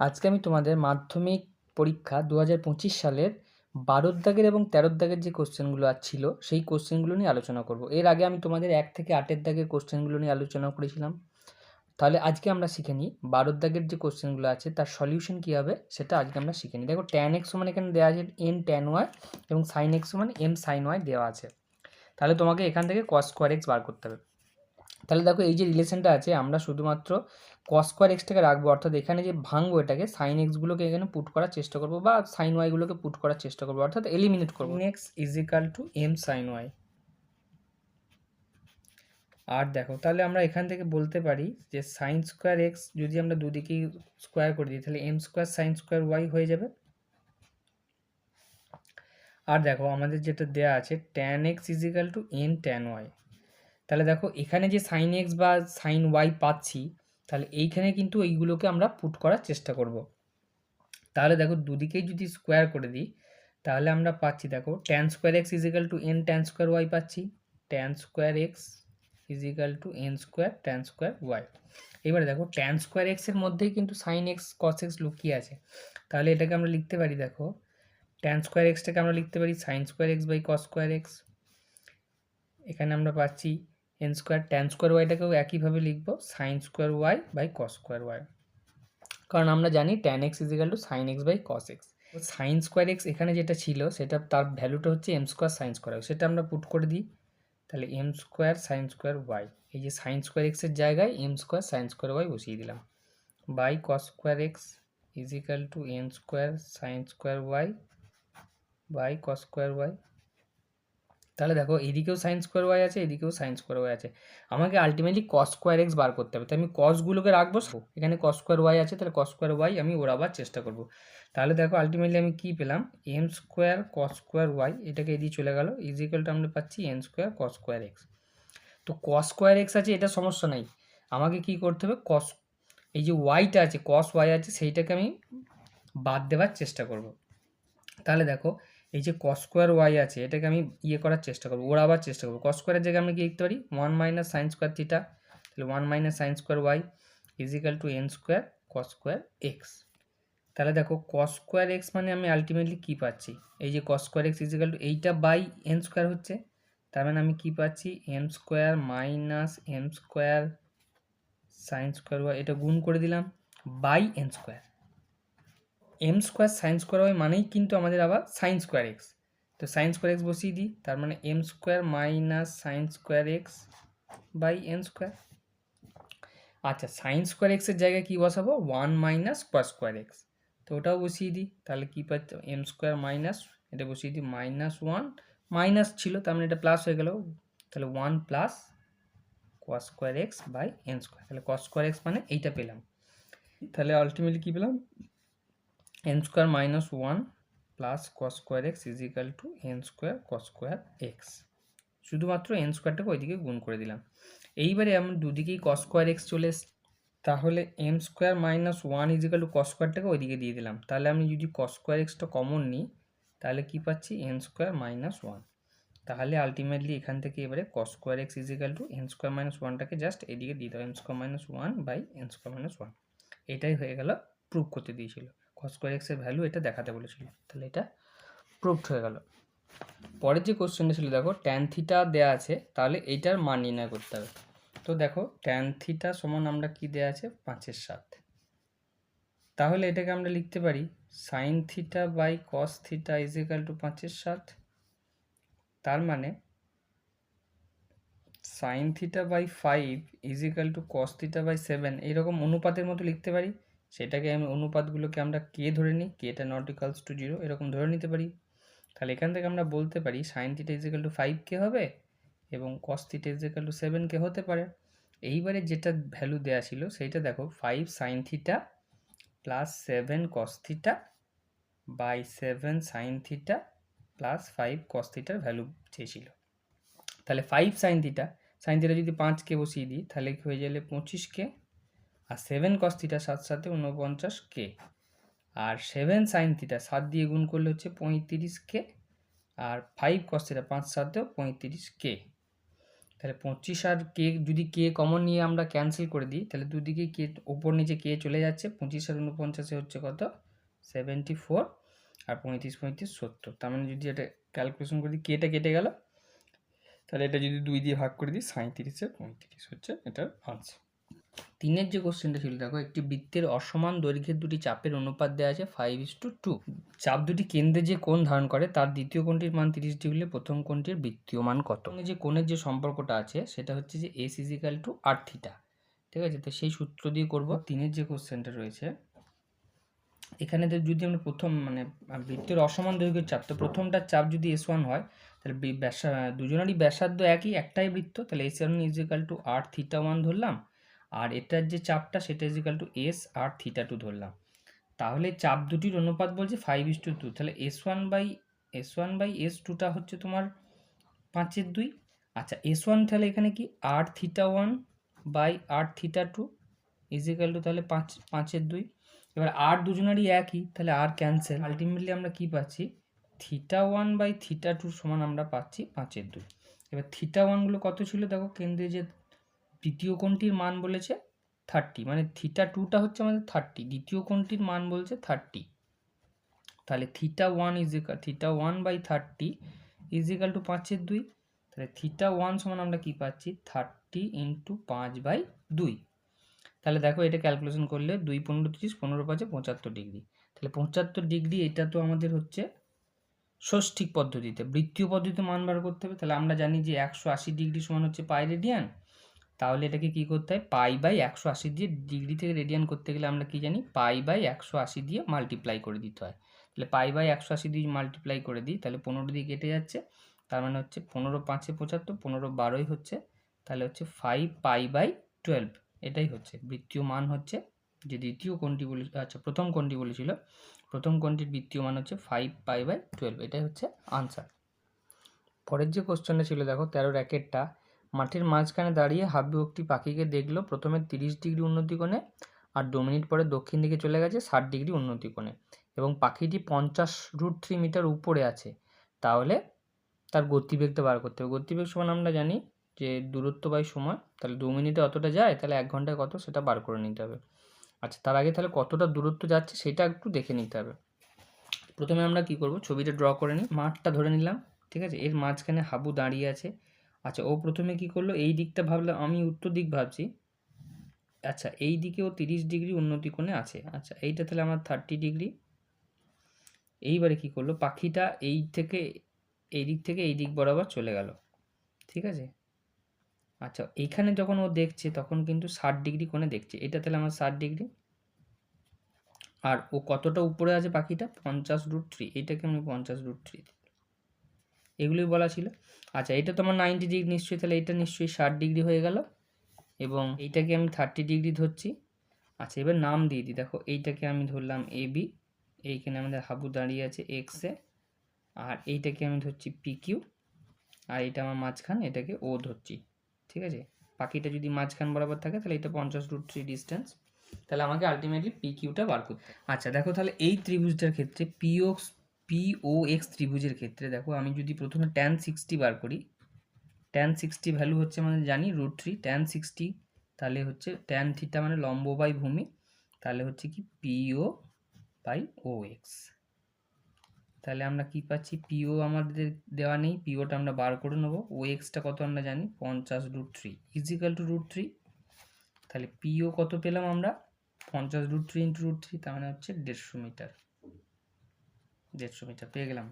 আজকে আমি তোমাদের মাধ্যমিক পরীক্ষা দু হাজার পঁচিশ সালের বারোর দাগের এবং তেরোর দাগের যে কোশ্চেনগুলো ছিল, সেই কোশ্চেনগুলো নিয়ে আলোচনা করব। এর আগে আমি তোমাদের এক থেকে আটের দাগের কোশ্চেনগুলো নিয়ে আলোচনা করেছিলাম। তাহলে আজকে আমরা শিখে নিই বারোর দাগের যে কোশ্চেনগুলো আছে, তার সলিউশন কী হবে, সেটা আজকে আমরা শিখে নিই। দেখো ট্যান এক্স সমান এখানে দেওয়া আছে এন ট্যান ওয়াই এবং সাইন এক্স সমান এম সাইন ওয়াই দেওয়া আছে। তাহলে তোমাকে এখান থেকে কস স্কোয়ার এক্স বার করতে হবে। তাহলে দেখো এই যে রিলেশনটা আছে, আমরা শুধুমাত্র কস স্কোয়ার এক্সটাকে রাখব, অর্থাৎ এখানে যে ভাঙবো এটাকে সাইন এক্সগুলোকে এখানে পুট করার চেষ্টা করব বা সাইন ওয়াইগুলোকে পুট করার চেষ্টা করব, অর্থাৎ এলিমিনেট করব। X is equal to m sine y আর দেখো, তাহলে আমরা এখান থেকে বলতে পারি যে সাইন স্কোয়ার এক্স যদি আমরা দুদিকেই স্কোয়ার করে দিই, তাহলে m square sine square y হয়ে যাবে। আর দেখো, আমাদের যেটা দেয়া আছে tan x is equal to n tan y তাহলে দেখো এখানে যে সাইন এক্স বা সাইন ওয়াই পাচ্ছি, তাহলে এইখানে কিন্তু এইগুলোকে আমরা পুট করার চেষ্টা করব। তাহলে দেখো দুদিকেই যদি স্কোয়ার করে দিই, তাহলে আমরা পাচ্ছি দেখো tan square x is equal to n tan square y পাচ্ছি। Tan square x is equal to n square tan square y এবারে দেখো ট্যান স্কোয়ার এক্সের মধ্যেই কিন্তু সাইন এক্স কস এক্স লুকিয়ে আছে। তাহলে এটাকে আমরা লিখতে পারি দেখো ট্যান স্কোয়ার এক্সটাকে আমরা লিখতে পারি sine square x by cos square x এখানে আমরা পাচ্ছি এন স্কোয়ার ট্যান স্কোয়ার ওয়াইটাকেও একইভাবে লিখব sine square y by cos square y কারণ আমরা জানি tan x is equal to sine x by cos x sine square x এখানে যেটা ছিল, সেটা তার ভ্যালুটা হচ্ছে এম স্কোয়ার সাইন স্কোয়ার সেটা আমরা পুট করে দিই, তাহলে m square sine square y এই যে সাইন স্কোয়ার এক্সের জায়গায় m square sine square y বসিয়ে দিলাম। By cos square x is equal to n square sine square y by cos square y তাহলে দেখো এদিকেও সাইন স্কোয়ার ওয়াই আছে, এদিকেও সাইন স্কোয়ার ওয়াই আছে। আমাকে আলটিমেটলি কস স্কোয়ার এক্স বার করতে হবে। তো আমি কসগুলোকে রাখব এখানে কস স্কোয়ার ওয়াই আছে, তাহলে কস স্কোয়ার ওয়াই আমি ওড়াবার চেষ্টা করব। তাহলে দেখো আলটিমেটলি আমি কী পেলাম? M square cos square y এটাকে এদিকে চলে গেল ইজিক্যালটা আমরা পাচ্ছি n square cos square x তো কস স্কোয়ার এক্স আছে, এটা সমস্যা নাই। আমাকে কি করতে হবে? কস এই যে ওয়াইটা আছে কস ওয়াই আছে, সেইটাকে আমি বাদ দেওয়ার চেষ্টা করব। তাহলে দেখো এই যে কস স্কোয়ার ওয়াই আছে, এটাকে আমি ইয়ে করার চেষ্টা করব, ওড়াবার চেষ্টা করব। কস স্কোয়ারের জায়গায় আমরা কি লিখতে পারি? One minus sine square theta তাহলে one minus sine square y is equal to n square cos square x তাহলে দেখো কস স্কোয়ার এক্স মানে আমি আলটিমেটলি কী পাচ্ছি? এই যে cos square x is equal to এইটা বাই এন স্কোয়ার হচ্ছে, তার মানে আমি কী পাচ্ছি? M square minus m square sine square y এটা গুণ করে দিলাম by n square m square sine square y মানেই কিন্তু আমাদের আবার সাইন স্কোয়ার এক্স তো সাইন স্কোয়ার এক্স বসিয়ে দিই, তার মানে m square minus sine square x by n square আচ্ছা সাইন স্কোয়ার এক্সের জায়গায় কী বসাবো? One minus cos square x তো ওটাও বসিয়ে দিই, তাহলে কী পাচ্ছি এম স্কোয়ার মাইনাস এটা বসিয়ে দিই মাইনাস ওয়ান মাইনাস ছিল, তার মানে এটা প্লাস হয়ে গেল। তাহলে one plus cos square x by n square তাহলে কস স্কোয়ার এক্স মানে এইটা পেলাম। তাহলে আলটিমেটলি কী পেলাম? N square minus one plus cos square x is equal to n square cos square x শুধুমাত্র এন স্কোয়ারটাকে ওইদিকে গুণ করে দিলাম। এইবারে আমি দুদিকেই কস স্কোয়ার এক্স চলে তাহলে m square minus one is to cos স্কোয়ারটাকে ওইদিকে দিয়ে দিলাম। তাহলে আমি যদি কস স্কোয়ার এক্সটা কমন নিই, তাহলে কী পাচ্ছি? এন স্কোয়ার মাইনাস ওয়ান তাহলে আলটিমেটলি এখান থেকে এবারে cos square x is to n square minus ওয়ানটাকে just এদিকে দিয়ে দাও। N square minus one by n square minus one এটাই হয়ে গেল প্রুভ করতে দিয়েছিল। কস স্কোয়ার এক্সের ভ্যালু এটা দেখাতে বলেছিল। তাহলে এটা প্রুভড হয়ে গেল। পরের যে কোশ্চেনটা ছিল, দেখো ট্যান থিটা দেওয়া আছে, তাহলে এইটার মান নির্ণয় করতে হবে। তো দেখো ট্যান থিটা সমান আমরা কি দেওয়া আছে? পাঁচের সাত। তাহলে এটাকে আমরা লিখতে পারি sine theta by cos theta is equal to পাঁচের সাত। তার মানে sine theta by five is equal to cos theta by seven এইরকম অনুপাতের মতো লিখতে পারি। সেটাকে আমি অনুপাতগুলোকে আমরা কে ধরে নিই কেটা নট ইকালস টু জিরো এরকম ধরে নিতে পারি। তাহলে এখান থেকে আমরা বলতে পারি sine theta is equal to five কে হবে এবং cos theta is equal to seven কে হতে পারে। এইবারে যেটা ভ্যালু দেওয়া ছিল সেইটা দেখো five sine theta plus seven cos theta by seven sine theta plus five cos থিটার ভ্যালু চেয়েছিল। তাহলে five sine theta sine theta যদি পাঁচকে বসিয়ে দিই, তাহলে কি হয়ে গেলে পঁচিশকে আর সেভেন কস থিটা সাত সাথে উনপঞ্চাশ কে আর সেভেন সাইন থিটা সাত দিয়ে গুণ করলে হচ্ছে পঁয়ত্রিশ কে আর ফাইভ কস থিটা পাঁচ সাতেও পঁয়ত্রিশ কে তাহলে পঁচিশ আর কে যদি কে কমন নিয়ে আমরা ক্যান্সেল করে দিই, তাহলে দুদিকে কে ওপর নিচে কে চলে যাচ্ছে, পঁচিশ আর উনপঞ্চাশে হচ্ছে কত? সেভেন্টি ফোর আর পঁয়ত্রিশ পঁয়ত্রিশ সত্তর। তার মানে যদি এটা ক্যালকুলেশন করে দিই কেটা কেটে গেল। তাহলে এটা যদি দুই দিয়ে ভাগ করে দিই সাঁত্রিশে পঁয়ত্রিশ হচ্ছে এটার আনসার তিনের যে কোশ্চেনটা ছিল দেখো, একটি বৃত্তের অসমান দৈর্ঘ্যের দুটি চাপের অনুপাত দেওয়া আছে ফাইভ ইস টু টু চাপ দুটি কেন্দ্রে যে কোণ ধারণ করে, তার দ্বিতীয় কোণটির মান তিরিশ ডিগ্রি, প্রথম কোণটির বৃত্তীয় মান কত যে কোণের যে সম্পর্কটা আছে, সেটা হচ্ছে যে s is equal to r theta ঠিক আছে? তো সেই সূত্র দিয়ে করব। তিনের যে কোশ্চেনটা রয়েছে, এখানে যদি আমরা প্রথম মানে বৃত্তের অসমান দৈর্ঘ্যের চাপ, তো প্রথমটার চাপ যদি এস ওয়ান হয়, তাহলে ব্যাসা, দুজনেরই ব্যাসার্ধ একই, একটাই বৃত্ত, তাহলে s one is equal to r theta one ধরলাম। আর এটার যে চাপটা সেটা is equal to s r theta two ধরলাম। তাহলে চাপ দুটির অনুপাত বলছে ফাইভ ইস টু টু তাহলে s one by s one by s টুটা হচ্ছে তোমার পাঁচের দুই। আচ্ছা এস ওয়ান তাহলে এখানে কি? R theta one by r theta two is equal to তাহলে পাঁচ, পাঁচের দুই। এবার আর দুজনেরই একই, তাহলে আর ক্যান্সেল আলটিমেটলি আমরা কি পাচ্ছি? Theta one by theta two সমান আমরা পাচ্ছি পাঁচের দুই। এবার থিটা ওয়ানগুলো কত ছিল? দেখো, কেন্দ্রে যে দ্বিতীয় কোণটির মান বলেছে থার্টি মানে থিটা টুটা হচ্ছে আমাদের থার্টি দ্বিতীয় কোণটির মান বলছে থার্টি তাহলে theta one is equal theta one by thirty is equal to পাঁচের দুই। তাহলে থিটা ওয়ান সমান আমরা কি পাচ্ছি? থার্টি ইন্টু পাঁচ বাই দুই। তাহলে দেখো এটা ক্যালকুলেশন করলে দুই পনেরো তিরিশ, পনেরো পাঁচে পঁচাত্তর ডিগ্রি। তাহলে পঁচাত্তর ডিগ্রি এটা তো আমাদের হচ্ছে ষষ্ঠিক পদ্ধতিতে, বৃত্তীয় পদ্ধতিতে মান বার করতে হবে। তাহলে আমরা জানি যে একশো আশি ডিগ্রি সমান হচ্ছে পাই রেডিয়ান তাহলে এটাকে কি করতে হয়? পাই বাই একশো আশি দিয়ে ডিগ্রি থেকে রেডিয়ান করতে গেলে আমরা কি জানি? পাই বাই একশো আশি দিয়ে মাল্টিপ্লাই করে দিতে হয়। তাহলে পাই বাই একশো আশি দিয়ে মাল্টিপ্লাই করে দিই, তাহলে পনেরো দিয়ে কেটে যাচ্ছে। তার মানে হচ্ছে পনেরো পাঁচে পঁচাত্তর, পনেরো বারোই হচ্ছে। তাহলে হচ্ছে ফাইভ পাই বাই টুয়েলভ এটাই হচ্ছে। বৃত্তীয় মান হচ্ছে যে দ্বিতীয় কোণটি বলে আচ্ছা প্রথম কোণটি বলেছিল। প্রথম কোণটির বৃত্তীয় মান হচ্ছে ফাইভ পাই বাই টুয়েলভ এটাই হচ্ছে আনসার পরের যে কোশ্চেনটা ছিল, দেখো তেরো র্যাকেটটা মাঠের মাঝখানে দাঁড়িয়ে হাব্বু একটি পাখিকে দেখল। প্রথমে তিরিশ ডিগ্রি উন্নতি কোণে আর দু মিনিট পরে দক্ষিণ দিকে চলে গেছে ষাট ডিগ্রি উন্নতি কোণে এবং পাখিটি পঞ্চাশ রুট থ্রি মিটার উপরে আছে। তাহলে তার গতিবেগটা বার করতে হবে। গতিবেগ সমান আমরা জানি যে দূরত্ব বাই সময়, তাহলে দু মিনিটে অতটা যায়, তাহলে এক ঘন্টায় কত সেটা বার করে নিতে হবে। আচ্ছা তার আগে তাহলে কতটা দূরত্ব যাচ্ছে সেটা একটু দেখে নিতে হবে। প্রথমে আমরা কি করব, ছবিটা ড্র করে নিই। মাঠটা ধরে নিলাম, ঠিক আছে? এর মাঝখানে হাবু দাঁড়িয়ে আছে। আচ্ছা ও প্রথমে কি করল? এই দিকটা ভাবলাম আমি উত্তর দিক ভাবছি। আচ্ছা এই দিকেও তিরিশ ডিগ্রি উন্নতি কোণে আছে। আচ্ছা এইটা তাহলে আমার থার্টি ডিগ্রি। এইবারে কি করল? পাখিটা এই থেকে, এই দিক থেকে এই দিক বরাবর চলে গেল। ঠিক আছে? আচ্ছা এইখানে যখন ও দেখছে, তখন কিন্তু ষাট ডিগ্রি কোণে দেখছে। এটা তাহলে আমার ষাট ডিগ্রি। আর ও কতটা উপরে আছে পাখিটা? পঞ্চাশ রুট থ্রি এইটাকে আমি পঞ্চাশ রুট থ্রি এগুলোই বলা ছিল। আচ্ছা এটা তোমার নাইনটি ডিগ্রি নিশ্চয়ই, তাহলে এটা নিশ্চয়ই ষাট ডিগ্রি হয়ে গেল। এবং এইটাকে আমি থার্টি ডিগ্রি ধরছি। আচ্ছা এবার নাম দিয়ে দিই। দেখো, এইটাকে আমি ধরলাম এ বি এইখানে আমাদের হাবু দাঁড়িয়ে আছে এক্সে আর এইটাকে আমি ধরছি পি কিউ আর এটা আমার মাঝখান, এটাকে ও ধরছি। ঠিক আছে? পাখিটা যদি মাঝখান বরাবর থাকে, তাহলে এটা পঞ্চাশ রুট থ্রি ডিস্টেন্স তাহলে আমাকে আলটিমেটলি পি কিউটা বার করতে আচ্ছা দেখো তাহলে এই ত্রিভুজটার ক্ষেত্রে পিও এক্স ত্রিভুজের ক্ষেত্রে দেখো, আমি যদি প্রথমে ট্যান সিক্সটি বার করি ট্যান সিক্সটি ভ্যালু হচ্ছে আমাদের জানি রুট থ্রি ট্যান সিক্সটি তাহলে হচ্ছে ট্যান থিটা মানে লম্ব বাই ভূমি, তাহলে হচ্ছে কি পিও বাই ও এক্স তাহলে আমরা কি পাচ্ছি? পিও আমাদের দেওয়া নেই পিওটা আমরা বার করে নেব। ও এক্সটা কত আমরা জানি? পঞ্চাশ root three is equal to root three তাহলে পিও কত পেলাম আমরা? পঞ্চাশ root three into root three তার মানে হচ্ছে দেড়শো মিটার দেড়শো মিটার, পেয়ে গেলাম।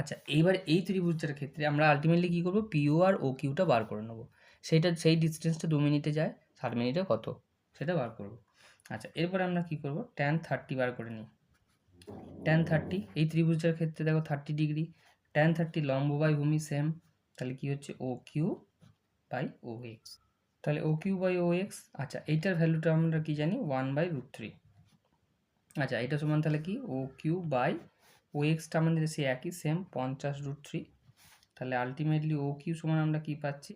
আচ্ছা এইবার এই ত্রিভুজটার ক্ষেত্রে আমরা আলটিমেটলি কী করব? পিও আর ও কিউটা বার করে নেব। সেইটা, সেই ডিস্টেন্সটা দু মিনিটে যায় ষাট মিনিটে কত? সেটা বার করব। আচ্ছা এরপরে আমরা কী করব? ট্যান থার্টি বার করে নিই। ট্যান থার্টি এই ত্রিভুজটার ক্ষেত্রে দেখো থার্টি ডিগ্রি ট্যান থার্টি লম্ব বাই ভূমি সেম তাহলে কি হচ্ছে? O Q by O X তাহলে O Q by O X আচ্ছা এইটার ভ্যালুটা আমরা কি জানি? ওয়ান বাই রুট থ্রি আচ্ছা এটা সমান তাহলে কি? ও কিউ বাই ও এক্সটা আমাদের সে একই সেম পঞ্চাশ রুট থ্রি তাহলে আলটিমেটলি ও কিউ সমান আমরা কি পাচ্ছি?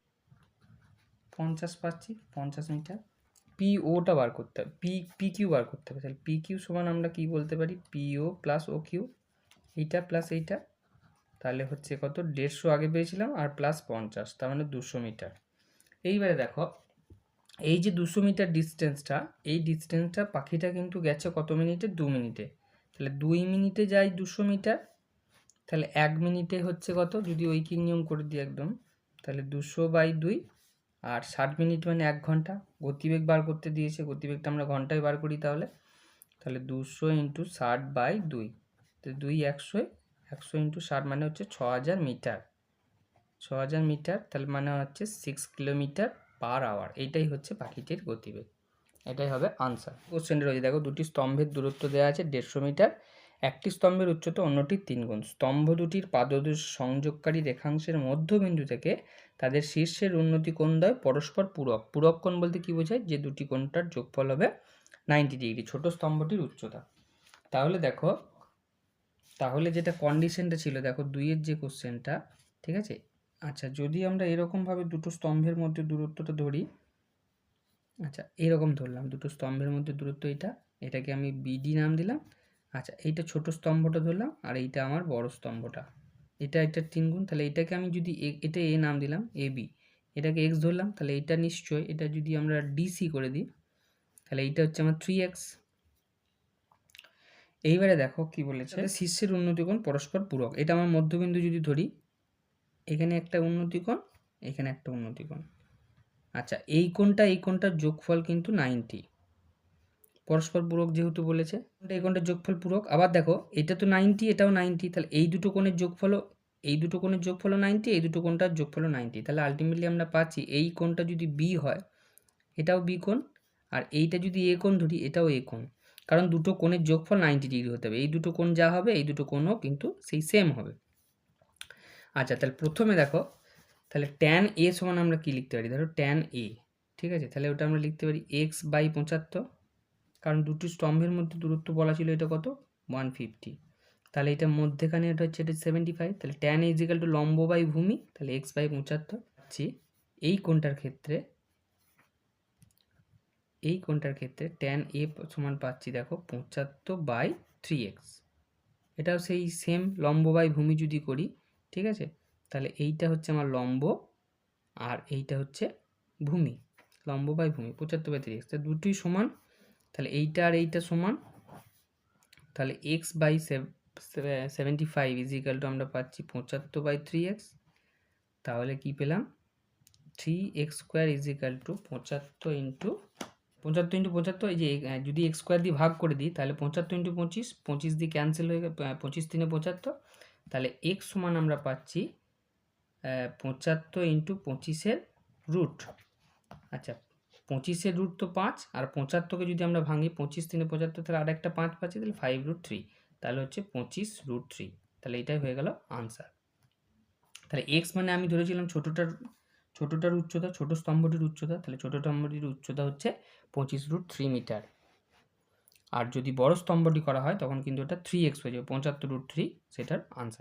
পঞ্চাশ পাচ্ছি, পঞ্চাশ মিটার। পি ওটা বার করতে হবে পি পি কিউ বার করতে হবে। তাহলে পি কিউ সমান আমরা কি বলতে পারি? P O plus O Q এইটা প্লাস এইটা। তাহলে হচ্ছে কত? দেড়শো আগে পেয়েছিলাম আর প্লাস পঞ্চাশ, তার মানে দুশো মিটার। এইবারে দেখো, এই যে দুশো মিটার ডিস্টেন্সটা এই ডিস্টেন্সটা পাখিটা কিন্তু গেছে কত মিনিটে? দু মিনিটে। তাহলে দুই মিনিটে যাই দুশো মিটার, তাহলে এক মিনিটে হচ্ছে কত? যদি ঐকিক নিয়ম করে দিই একদম, তাহলে দুশো বাই দুই আর ষাট মিনিট মানে এক ঘণ্টা। গতিবেগ বার করতে দিয়েছে, গতিবেগটা আমরা ঘন্টায় বার করি তাহলে। তাহলে দুশো ইন্টু ষাট বাই দুই তো দুই একশো একশো ইন্টু ষাট মানে হচ্ছে ছ হাজার মিটার। ছ হাজার মিটার, তাহলে মানে হচ্ছে সিক্স কিলোমিটার পার আওয়ার এইটাই হচ্ছে পাখিটির গতিবেগ। এটাই হবে আনসার কোশ্চেনটা রয়েছে, দেখো, দুটি স্তম্ভের দূরত্ব দেওয়া আছে দেড়শো মিটার। একটি স্তম্ভের উচ্চতা অন্যটির তিন গুণ। স্তম্ভ দুটির পাদদেশ সংযোগকারী রেখাংশের মধ্যবিন্দু থেকে তাদের শীর্ষের উন্নতি কোণ দ্বয় পরস্পর পূরক। পূরক কোণ বলতে কি বোঝায়? যে দুটি কোণটার যোগফল হবে নাইনটি ডিগ্রি ছোট স্তম্ভটির উচ্চতা। তাহলে দেখো, তাহলে যেটা কন্ডিশনটা ছিল, দেখো, দুইয়ের যে কোশ্চেনটা ঠিক আছে? আচ্ছা যদি আমরা এরকমভাবে দুটো স্তম্ভের মধ্যে দূরত্বটা ধরি আচ্ছা এরকম ধরলাম দুটো স্তম্ভের মধ্যে দূরত্ব এটা এটাকে আমি বিডি নাম দিলাম। আচ্ছা এইটা ছোট স্তম্ভটা ধরলাম আর এইটা আমার বড় স্তম্ভটা। এটা এটা তিন গুণ তাহলে এটাকে আমি যদি এ- এটা এ নাম দিলাম এ বি এটাকে এক্স ধরলাম তাহলে এটা নিশ্চয় এটা যদি আমরা ডিসি করে দিই তাহলে এইটা হচ্ছে আমার থ্রি এক্স এইবারে দেখো কি বলেছে শীর্ষের উন্নতিকোণ পরস্পর পূরক। এটা আমার মধ্যবিন্দু যদি ধরি এখানে একটা উন্নতিকোণ এখানে একটা উন্নতিকোণ। আচ্ছা এই কোণটা, এই কোণটার যোগফল কিন্তু নাইনটি। পরস্পর পূরক যেহেতু বলেছে, এই কোণটার যোগফল পূরক। আবার দেখো, এটা তো নাইনটি, এটাও নাইনটি, তাহলে এই দুটো কোণের যোগফলও, এই দুটো কোণের যোগফলও নাইনটি, এই দুটো কোণটার যোগফলও নাইনটি। তাহলে আলটিমেটলি আমরা পাচ্ছি এই কোণটা যদি বি হয়, এটাও বি কোণ, আর এইটা যদি এ কোণ ধরি, এটাও এ কোণ। কারণ দুটো কোণের যোগফল নাইনটি ডিগ্রি হতে হবে। এই দুটো কোণ যা হবে, এই দুটো কোণও কিন্তু সেই সেম হবে। আচ্ছা তাহলে প্রথমে দেখো তাহলে ট্যান এ সমান আমরা কি লিখতে পারি? ধরো ট্যান এ ঠিক আছে? তাহলে ওটা আমরা লিখতে পারি এক্স বাই পঁচাত্তর, কারণ দুটি স্তম্ভের মধ্যে দূরত্ব বলা ছিল এটা কত? ওয়ান ফিফটি তাহলে এটা মধ্যেখানে এটা হচ্ছে এটা সেভেন্টি ফাইভ তাহলে ট্যান ইজিক্যাল টু লম্ব বাই ভূমি, তাহলে এক্স বাই পঁচাত্তর। পাচ্ছি। এই কোনটার ক্ষেত্রে, এই কোনটার ক্ষেত্রে ট্যান এ সমান পাচ্ছি, দেখো, পঁচাত্তর বাই থ্রি এক্স এটাও সেই সেম লম্ব বাই ভূমি যদি করি, ঠিক আছে? তাহলে এইটা হচ্ছে আমার লম্ব আর এইটা হচ্ছে ভূমি। লম্ব বাই ভূমি, পঁচাত্তর বাই থ্রি এক্স দুটোই সমান, তাহলে এইটা আর এইটা সমান, তাহলে X by seventy five is equal to আমরা পাচ্ছি পঁচাত্তর বাই থ্রি এক্স তাহলে কি পেলাম? Three X square is equal to পঁচাত্তর ইন্টু পঁচাত্তর ইন্টু পঁচাত্তর, এই যে যদি এক্স স্কোয়ার দিয়ে ভাগ করে দিই, তাহলে পঁচাত্তর ইন্টু পঁচিশ পঁচিশ দিয়ে ক্যান্সেল হয়ে পঁচিশ তিনে পঁচাত্তর। তাহলে এক্স সমান আমরা পাচ্ছি পঁচাত্তর ইন্টু পঁচিশের রুট আচ্ছা পঁচিশের রুট তো পাঁচ, আর পঁচাত্তরকে যদি আমরা ভাঙি, পঁচিশ তিনে পঁচাত্তর, তাহলে আর একটা পাঁচ পাচ্ছি, তাহলে ফাইভ রুট থ্রি তাহলে হচ্ছে পঁচিশ রুট থ্রি তাহলে এটাই হয়ে গেল আনসার তাহলে এক্স মানে আমি ধরেছিলাম ছোটোটার ছোটোটার উচ্চতা, ছোটো স্তম্ভটির উচ্চতা। তাহলে ছোটো স্তম্ভটির উচ্চতা হচ্ছে পঁচিশ রুট থ্রি মিটার আর যদি বড় স্তম্ভটি করা হয়, তখন কিন্তু এটা থ্রি এক্স হয়ে যাবে, পঁচাত্তর রুট থ্রি সেটার আনসার